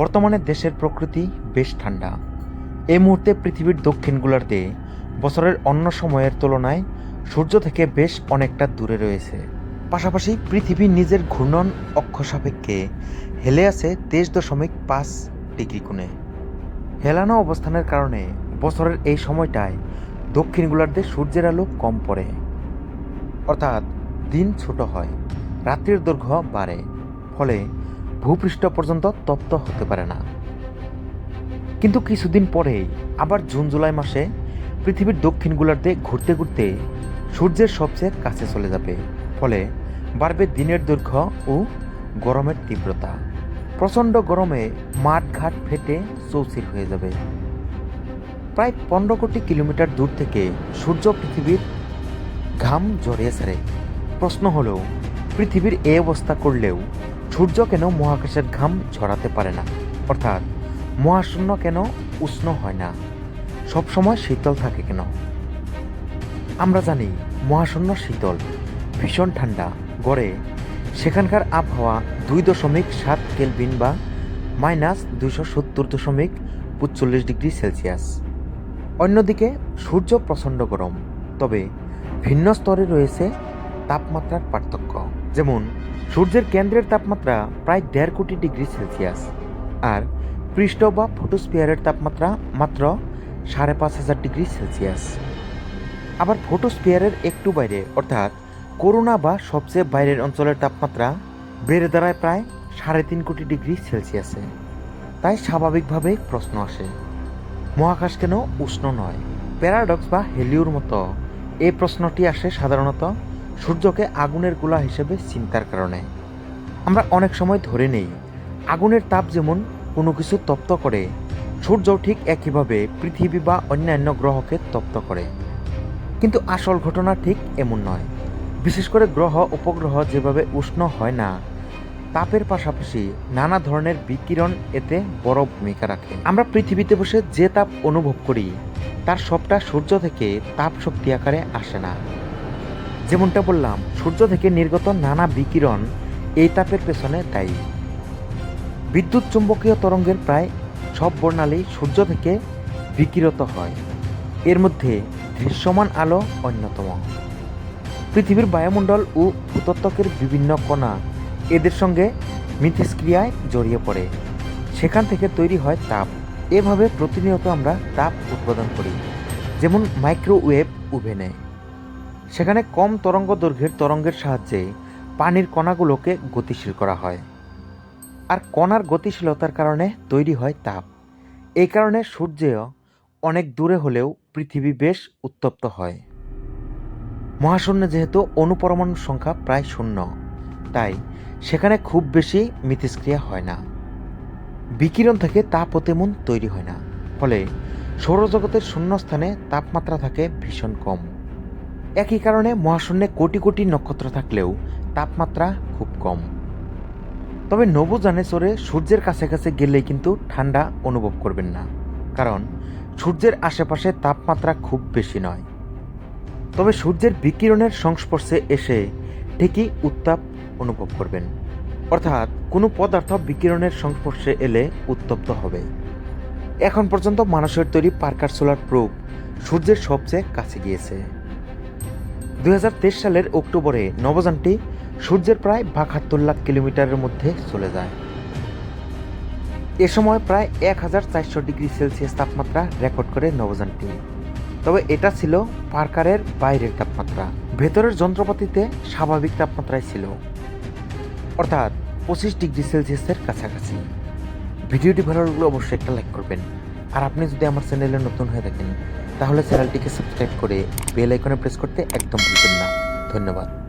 বর্তমানে দেশের প্রকৃতি বেশ ঠান্ডা। এই মুহূর্তে পৃথিবীর দক্ষিণ গোলার্ধে বছরের অন্য সময়ের তুলনায় সূর্য থেকে বেশ অনেকটা দূরে রয়েছে। পাশাপাশি পৃথিবী নিজের ঘূর্ণন অক্ষ সাপেক্ষে হেলে আছে তেইশ দশমিক পাঁচ ডিগ্রি কোণে। হেলানো অবস্থানের কারণে বছরের এই সময়টায় দক্ষিণ গোলার্ধে সূর্যের আলো কম পড়ে। অর্থাৎ দিন ছোট হয়, রাত্রির দৈর্ঘ্য বাড়ে। ফলে ভূপৃষ্ঠ পর্যন্ত তপ্ত হতে পারে না। কিন্তু কিছুদিন পরেই, আবার জুন, জুলাই মাসে পৃথিবীর দক্ষিণ গোলার্ধে ঘুরতে ঘুরতে সূর্যের সবচেয়ে কাছে চলে যাবে। ফলে বাড়বে দিনের দৈর্ঘ্য ও গরমের তীব্রতা। প্রচণ্ড গরমে মাঠ ঘাট ফেটে চৌচির হয়ে যাবে। প্রায় পনেরো কোটি কিলোমিটার দূর থেকে সূর্য পৃথিবীর ঘাম জড়িয়ে ছাড়ে। প্রশ্ন হলো, পৃথিবীর এই অবস্থা করলেও সূর্য কেন মহাকাশের ঘাম ঝরাতে পারে না? অর্থাৎ, মহাশূন্য কেন উষ্ণ হয় না? সবসময় শীতল থাকে কেন? আমরা জানি মহাশূন্য শীতল, ভীষণ ঠান্ডা, গড়ে সেখানকার আবহাওয়া দুই দশমিক সাত কেলভিন বা মাইনাস দুইশো সত্তর দশমিক পঁচল্লিশ ডিগ্রি সেলসিয়াস। অন্যদিকে, সূর্য প্রচণ্ড গরম, তবে ভিন্ন স্তরে রয়েছে তাপমাত্রার পার্থক্য। যেমন, সূর্যের কেন্দ্রের তাপমাত্রা প্রায় দেড় কোটি ডিগ্রি সেলসিয়াস, আর পৃষ্ঠ বা ফোটোস্পিয়ারের তাপমাত্রা মাত্র সাড়ে পাঁচ হাজার ডিগ্রি সেলসিয়াস। আবার ফোটোস্পিয়ারের একটু বাইরে, অর্থাৎ করোনা বা সবচেয়ে বাইরের অঞ্চলের তাপমাত্রা বেড়ে দাঁড়ায় প্রায় সাড়ে তিন কোটি ডিগ্রি সেলসিয়াসে। তাই স্বাভাবিকভাবেই প্রশ্ন আসে, মহাকাশ কেন উষ্ণ নয়? প্যারাডক্স বা হেলিওর মতো এই প্রশ্নটি আসে সাধারণত সূর্যকে আগুনের গোলা হিসেবে চিন্তার কারণে। আমরা অনেক সময় ধরে নেই, আগুনের তাপ যেমন কোনো কিছু তপ্ত করে সূর্য ঠিক একইভাবে পৃথিবী বা অন্যান্য গ্রহকে তপ্ত করে। কিন্তু আসল ঘটনা ঠিক এমন নয়। বিশেষ করে গ্রহ, উপগ্রহ যেভাবে উষ্ণ হয় না, তাপের পাশাপাশি নানা ধরনের বিকিরণ এতে বড় ভূমিকা রাখে। আমরা পৃথিবীতে বসে যে তাপ অনুভব করি, তার সবটা সূর্য থেকে তাপ শক্তি আকারে আসে না। যেমনটা বললাম, সূর্য থেকে নির্গত নানা বিকিরণ এই তাপের পেছনে দায়ী। বিদ্যুৎ চুম্বকীয় তরঙ্গের প্রায় সব বর্ণালী সূর্য থেকে বিকিরত হয়। এর মধ্যে দৃশ্যমান আলো অন্যতম। পৃথিবীর বায়ুমণ্ডল ও ভূতত্ত্বকের বিভিন্ন কণা এদের সঙ্গে মিথস্ক্রিয়ায় জড়িয়ে পড়ে। সেখান থেকে তৈরি হয় তাপ। এভাবে প্রতিনিয়ত আমরা তাপ উৎপাদন করি, যেমন মাইক্রোওয়েভ ওভেনে। সেখানে কম তরঙ্গ দৈর্ঘ্যের তরঙ্গের সাহায্যে পানির কণাগুলোকে গতিশীল করা হয়। আর কণার গতিশীলতার কারণে তৈরি হয় তাপ। এই কারণে সূর্যেও অনেক দূরে হলেও পৃথিবী বেশ উত্তপ্ত হয়। মহাশূন্যে যেহেতু অনুপরমাণুর সংখ্যা প্রায় শূন্য, তাই সেখানে খুব বেশি মিথস্ক্রিয়া হয় না। বিকিরণ থেকে তাপও তেমন তৈরি হয় না, ফলে সৌরজগতের শূন্যস্থানে তাপমাত্রা থাকে ভীষণ কম। একই কারণে মহাশূন্যে কোটি কোটি নক্ষত্র থাকলেও তাপমাত্রা খুব কম। তবে নবুযানে চড়ে সূর্যের কাছাকাছি গেলেই কিন্তু ঠান্ডা অনুভব করবেন না, কারণ সূর্যের আশেপাশে তাপমাত্রা খুব বেশি নয়। তবে সূর্যের বিকিরণের সংস্পর্শে এসে ঠিকই উত্তাপ অনুভব করবেন। অর্থাৎ কোনো পদার্থ বিকিরণের সংস্পর্শে এলে উত্তপ্ত হবে। এখন পর্যন্ত মানুষের তৈরি পার্কার সোলার প্রুফ সূর্যের সবচেয়ে কাছে গিয়েছে। দুই হাজার তেইশ সালের অক্টোবরে নবযানটি সূর্যের প্রায় বাহাত্তর লাখ কিলোমিটারের মধ্যে চলে যায়। এ সময় প্রায় এক হাজার চারশো ডিগ্রি সেলসিয়াস তাপমাত্রা রেকর্ড করে নবযানটি। তবে এটা ছিল পার্কারের বাইরের তাপমাত্রা। ভেতরের যন্ত্রপাতিতে স্বাভাবিক তাপমাত্রায় ছিল। অর্থাৎ পঁচিশ ডিগ্রি সেলসিয়াসের কাছাকাছি। ভিডিওটি ভালো লাগলে অবশ্যই একটা লাইক করবেন। আর আপনি যদি আমার চ্যানেলে নতুন হয়ে থাকেন, তাহলে চ্যানেলটিকে সাবস্ক্রাইব করে বেল আইকনে প্রেস করতে একদম ভুলবেন না। ধন্যবাদ।